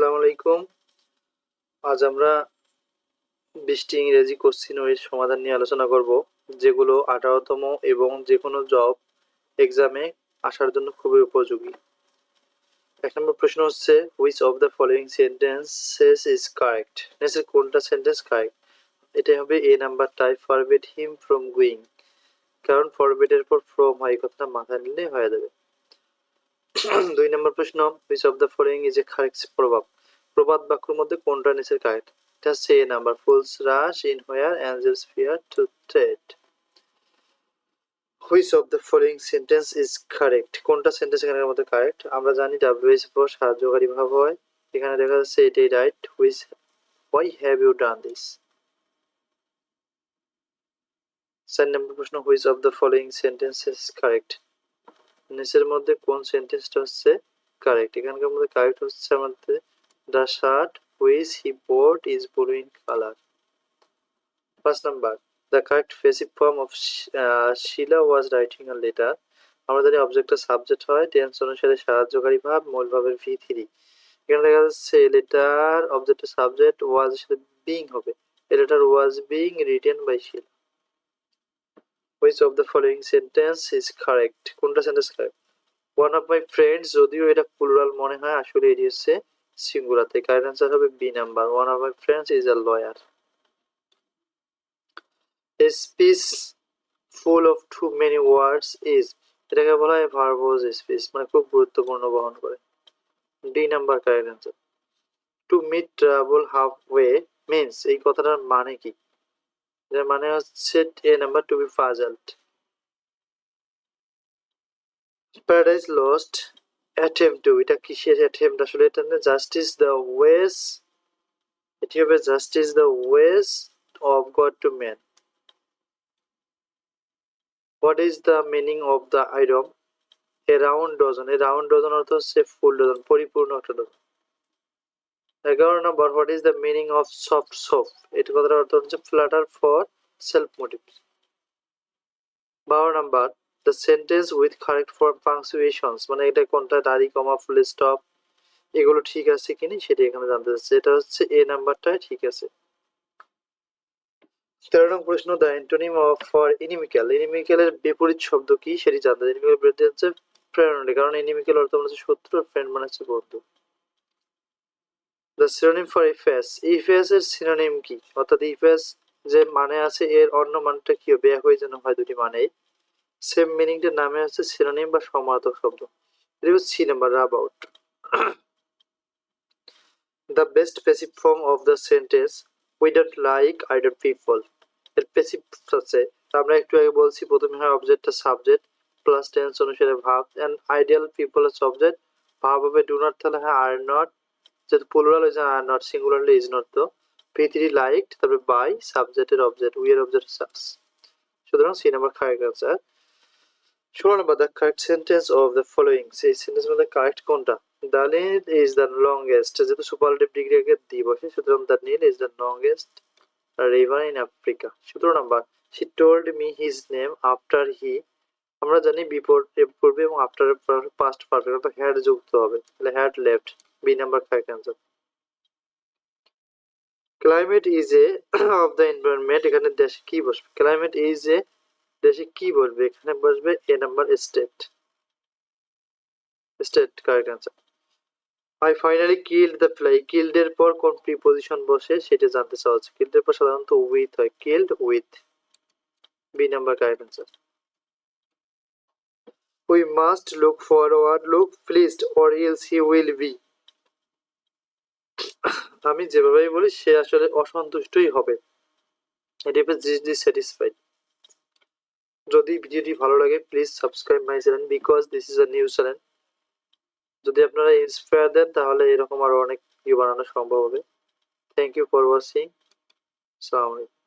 আসসালামু আলাইকুম। আজ আমরা বিশটি ইংরেজি কোশ্চিন এর সমাধান নিয়ে আলোচনা করব, যেগুলো আঠারোতম এবং যে কোনো জব এক্সামে আসার জন্য খুবই উপযোগী। এক নম্বর প্রশ্ন হচ্ছে which of the following sentences is correct নেসের কোনটা সেন্টেন্স কারেক্ট এটাই হবে এ নাম্বারটাই ফরবিট হিম ফ্রম গুইং কারণ ফরবিটের পর ফ্রম হয় কথাটা মাথায় নিলে হয়ে যাবে। দুই নম্বর প্রশ্ন which of the following is a correct প্রভাব? প্রবাদ বাক্যের মধ্যে কোনটা নিচের কারেক্ট এটা হচ্ছে A number fools rush in where angels fear to tread which of the following sentence is correct কোনটা সেন্টেন্স এখানের মধ্যে কারেক্ট আমরা জানি ডাব্লিউএস পর সাহায্যকারী ভাব হয়। এখানে দেখা যাচ্ছে এটাই right which why have you done this চার নম্বর প্রশ্ন which of the following sentence is correct নিচের মধ্যে কোন সেন্টেন্সটা হচ্ছে কারেক্ট এখানকার মধ্যে কারেক্ট হচ্ছে আমাদের the shirt which he bought is blue in colour first number the correct passive form of Sheela was writing a letter আমরা জানি অবজেক্টটা সাবজেক্ট হয় টেন্স অনুসারে সাহায্যকারী ভাব, মূল ভাবের ভি থ্রি এখানে দেখা যাচ্ছে লেটার অবজেক্টের সাবজেক্ট ওয়াজ সাথে বিং হবে। Letter was being written by Sheela which of the following sentence is correct কোনটা sentence correct one of my friends যদিও এটা প্লুরাল মনে হয়, আসলে এটি হচ্ছে সিঙ্গুলার তাই কারেক্ট অ্যান্সার হবে B number one of my friends is a lawyer a speech full of too many words is এটাকে বলা হয় ভার্বোজ স্পিচ মানে খুব গুরুত্বপূর্ণ বহন করে। D number correct answer to meet travel half way means এই কথাটার মানে কি? এর মানে হচ্ছে A number to be puzzled paradise lost attempt to এটা কিসের অ্যাটেম্প আসলে এটা না জাস্টিস দ্য ওয়েস এটি হবে justice the ways of God to man what is the meaning of the idiom a round dozen a round dozen অর্থ হচ্ছে full dozen পরিপূর্ণ একটা ডজন এগারো নম্বর what is the meaning of soft soft এটা অর্থ হচ্ছে ফ্ল্যাটার ফর সেলফ মোটিভ বারো number the sentence with correct for মানে এটা কোনটা, দাড়ি, কমা, ফুল স্টপ এগুলো ঠিক আছে কিনা সেটা এখানে জানতে চাচ্ছে। এটা হচ্ছে এ নাম্বারটা ঠিক আছে। তেরো প্রশ্ন the antonym of for inimical ইনিমিক্যালের বিপরীত শব্দ কি সেটি জানতে ইনিমিক্যাল বিপরীত হচ্ছে কারণ ইনিমিক্যাল অর্থ মানে হচ্ছে শত্রু ফ্রেন্ড মানে হচ্ছে বন্ধু। The synonym for efface efface এর সিনোনিম কি? অর্থাৎ ইফেস যে মানে আছে, এর অন্য মানটা কি হবে? একই যেন হয় দুটি মানেই। সেম মিনিংটার নামে হচ্ছে সিনোনিম বা সমার্থক শব্দ। এটা হচ্ছে C number about the best passive form of the sentence we don't like idle people এর পেসিভ আছে। আমরা একটু আগে বলছি, প্রথমে হয় অবজেক্টটা সাবজেক্ট প্লাস টেন্স অনুসারে ভাব অ্যান্ড আইডিয়াল পিপল হচ্ছে অবজেক্ট ভাব হবে ডু নট তাহলে হ্যাঁ আর নট যেহেতু প্লুরাল হয়েছে আর নট সিঙ্গুলারলি ইজ নট তো পি থ্রি তারপরে বাই সাবজেক্টের অবজেক্ট উই এর অবজেক্ট সাস সুতরাং সি নাম্বার কারেক্ট আনসার ষোলো নম্বর the correct sentence of the following সেই সেন্টেন্স মধ্যে কারেক্ট কোনটা the Nile is the longest যেহেতু সুপারলেটিভ ডিগ্রি আগে দি বসে সুতরাং the Nile is the longest river in Africa সতেরো number he told me his name after he আমরা জানি বিপোর পূর্বে এবং আফটার পাস্ট পারফেক্ট অর্থাৎ হ্যাড যুক্ত হবে তাহলে had left B number correct answer climate is a of the environment এখানে দেশে কি বসবে? ক্লাইমেট ইজ এ দেশে কি বলবে এখানে বসবে A number state state correct answer I finally killed the fly killed এর পর কোন প্রিপোজিশন বসে সেটা জানতে চাওয়া হচ্ছে কিল্ড এর পর সাধারণত উইথ হয়। Killed with B number correct answer we must look forward look pleased or else he will be আমি যেভাবেই বলি, সে আসলে অসন্তুষ্টই হবে। এটি যদি ভিডিওটি ভালো লাগে please subscribe my channel because this is a new channel যদি আপনারা ইন্সপায়ার দেন, তাহলে এরকম আরও অনেক ভিডিও বানানো সম্ভব হবে। থ্যাংক ইউ ফর ওয়াচিং সালামালাইকুম